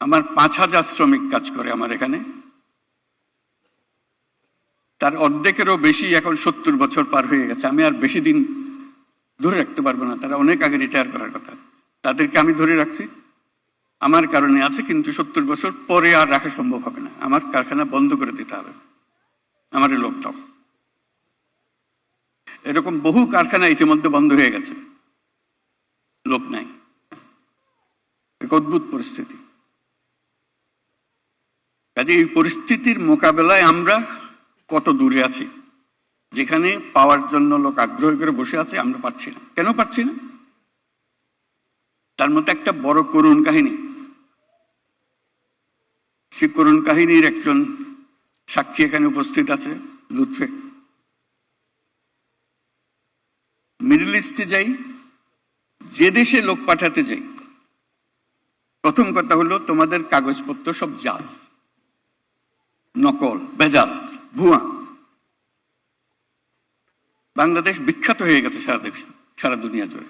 আমার পাঁচ হাজার শ্রমিক কাজ করে আমার এখানে। তার অর্ধেকেরও বেশি এখন সত্তর বছর পার হয়ে গেছে। আমি আর বেশি দিন ধরে রাখতে পারব না। তারা অনেক আগে রিটায়ার করার কথা। তাদেরকে আমি ধরে রাখছি। আমার কারণে আছে, কিন্তু সত্তর বছর পরে আর রাখা সম্ভব হবে না। আমার কারখানা বন্ধ করে দিতে হবে। আমার এই লোকটাও। এরকম বহু কারখানা ইতিমধ্যে বন্ধ হয়ে গেছে। লোক নাই। এক অদ্ভুত পরিস্থিতি। কাজে এই পরিস্থিতির মোকাবেলায় আমরা কত দূরে আছি? যেখানে পাওয়ার জন্য লোক আগ্রহ করে বসে আছে, আমরা পাচ্ছি না। কেন পাচ্ছি না? তার মধ্যে একটা বড় করুণ কাহিনী। সে করুণ কাহিনীর একজন সাক্ষী এখানে উপস্থিত আছে, লুৎফে। মিডল ইস্টে যাই, যে দেশে লোক পাঠাতে যাই, প্রথম কথা হলো তোমাদের কাগজপত্র সব জাল। নকল বেজাল ভুয়া। বাংলাদেশ বিখ্যাত হয়ে গেছে সারা দেশ সারা দুনিয়া জুড়ে।